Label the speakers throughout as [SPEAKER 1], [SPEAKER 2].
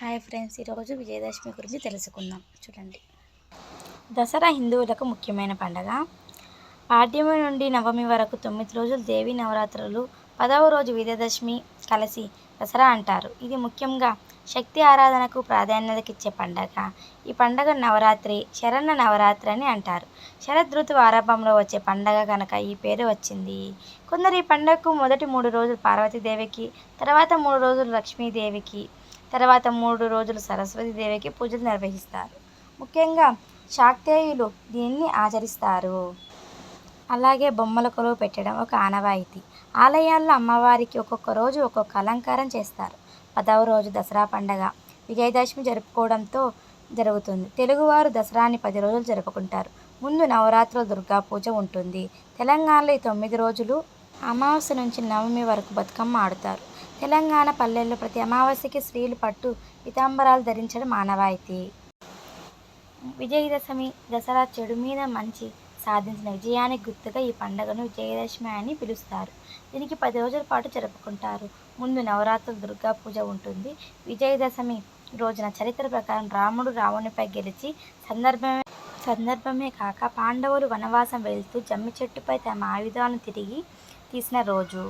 [SPEAKER 1] Hi friends ఈరోజు విజయదశమి గురించి తెలుసుకుందాం. చూడండి. దసరా హిందువులకు ముఖ్యమైన పండగ. పాడ్యమి నుండి నవమి వరకు తొమ్మిది రోజులు దేవీ నవరాత్రులు పదవ రోజు విజయదశమి కలిసి దసరా అంటారు. ఇది ముఖ్యంగా శక్తి ఆరాధనకు ప్రాధాన్యతకిచ్చే పండగ. ఈ పండగ నవరాత్రి శరణ నవరాత్రి అని అంటారు. శరద్ ఋతువు ఆరంభంలో వచ్చే పండగ కనుక ఈ పేరు వచ్చింది. కొందరు ఈ పండగకు మొదటి మూడు రోజులు పార్వతీదేవికి తర్వాత మూడు రోజులు లక్ష్మీదేవికి తర్వాత మూడు రోజులు సరస్వతి దేవికి పూజలు నిర్వహిస్తారు. ముఖ్యంగా శాక్తేయులు దీన్ని ఆచరిస్తారు. అలాగే బొమ్మల కొలువు పెట్టడం ఒక ఆనవాయితీ. ఆలయాల్లో అమ్మవారికి ఒక్కొక్క రోజు ఒక్కొక్క అలంకారం చేస్తారు. పదవ రోజు దసరా పండగ విజయదశమి జరుపుకోవడంతో జరుగుతుంది. తెలుగువారు దసరాని పది రోజులు జరుపుకుంటారు. ముందు నవరాత్రులు దుర్గా పూజ ఉంటుంది. తెలంగాణలో ఈ తొమ్మిది రోజులు అమావాస్య నుంచి నవమి వరకు బతుకమ్మ ఆడుతారు. తెలంగాణ పల్లెల్లో ప్రతి అమావాస్యకి స్త్రీలు పట్టు పీతాంబరాలు ధరించడం ఆనవాయితీ విజయదశమి దసరా చెడు మీద మంచి సాధించిన విజయానికి గుర్తుగా ఈ పండుగను విజయదశమి అని పిలుస్తారు. దీనికి పది రోజుల పాటు జరుపుకుంటారు. ముందు నవరాత్రులు దుర్గా పూజ ఉంటుంది. విజయదశమి రోజున చరిత్ర ప్రకారం రాముడు రావణునిపై గెలిచి సందర్భమే సందర్భమే కాక పాండవులు వనవాసం వెళ్తూ జమ్మి చెట్టుపై తమ ఆయుధాలను తిరిగి తీసిన రోజు.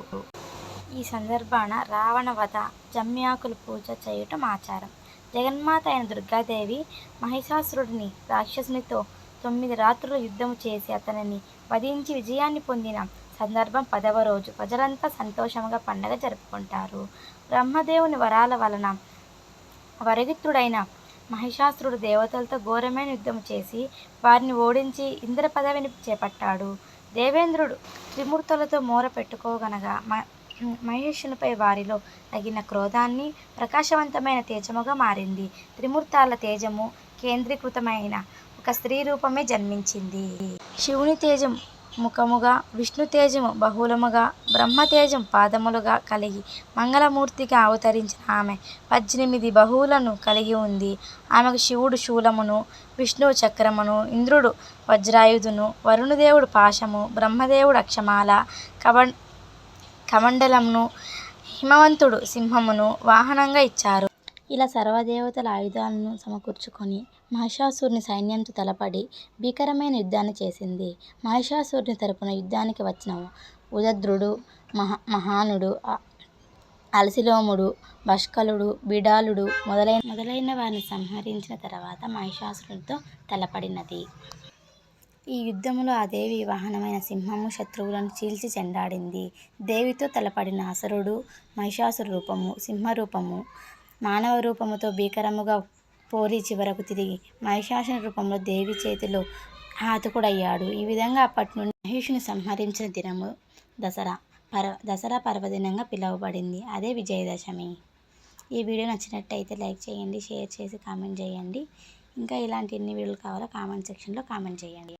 [SPEAKER 1] ఈ సందర్భాన రావణ వధ జమ్యాకుల పూజ చేయటం ఆచారం జగన్మాత అయిన దుర్గాదేవి మహిషాసురుడిని రాక్షసునితో తొమ్మిది రాత్రులు యుద్ధము చేసి అతనిని వధించి విజయాన్ని పొందిన సందర్భం పదవ రోజు. ప్రజలంతా సంతోషంగా పండగ జరుపుకుంటారు. బ్రహ్మదేవుని వరాల వలన వరగిత్రుడైన మహిషాసురుడు దేవతలతో ఘోరమైన యుద్ధం చేసి వారిని ఓడించి ఇంద్ర పదవిని చేపట్టాడు. దేవేంద్రుడు త్రిమూర్తులతో మూర పెట్టుకోగనగా మ మహేషునిపై వారిలో తగిన క్రోధాన్ని ప్రకాశవంతమైన తేజముగా మారింది. త్రిమూర్తాల తేజము కేంద్రీకృతమైన ఒక స్త్రీ రూపమే జన్మించింది. శివుని తేజం ముఖముగా విష్ణు తేజము బహుళముగా బ్రహ్మ తేజం పాదములుగా కలిగి మంగళమూర్తిగా అవతరించిన ఆమె పద్దెనిమిది బహువులను కలిగి ఉంది. ఆమెకు శివుడు శూలమును విష్ణువు చక్రమును ఇంద్రుడు వజ్రాయుధును వరుణదేవుడు పాశము బ్రహ్మదేవుడు అక్షమాల కవ కమండలంను హిమవంతుడు సింహమును వాహనంగా ఇచ్చారు. ఇలా సర్వదేవతల ఆయుధాలను సమకూర్చుకొని మహిషాసురుని సైన్యంతో తలపడి భీకరమైన యుద్ధాన్ని చేసింది. మహిషాసురుని తరపున యుద్ధానికి వచ్చిన ఉదద్రుడు మహా మహానుడు అలసిలోముడు భష్కలుడు బిడాలుడు మొదలైన మొదలైన వారిని సంహరించిన తర్వాత మహిషాసురుడితో తలపడినది. ఈ యుద్ధములో ఆ దేవి వాహనమైన సింహము శత్రువులను చీల్చి చెండాడింది. దేవితో తలపడిన అసురుడు మహిషాసు రూపము సింహరూపము మానవ రూపముతో భీకరముగా పోరి చివరకు తిరిగి మహిషాసుని రూపంలో దేవి చేతిలో హాతుకుడయ్యాడు. ఈ విధంగా అప్పటి నుండి మహిషుని సంహరించిన దినము దసరా పర్వ దసరా పర్వదినంగా పిలువబడింది. అదే విజయదశమి. ఈ వీడియో నచ్చినట్టయితే లైక్ చేయండి షేర్ చేసి కామెంట్ చేయండి. ఇంకా ఇలాంటి ఎన్ని వీడియోలు కావాలో కామెంట్ సెక్షన్లో కామెంట్ చేయండి.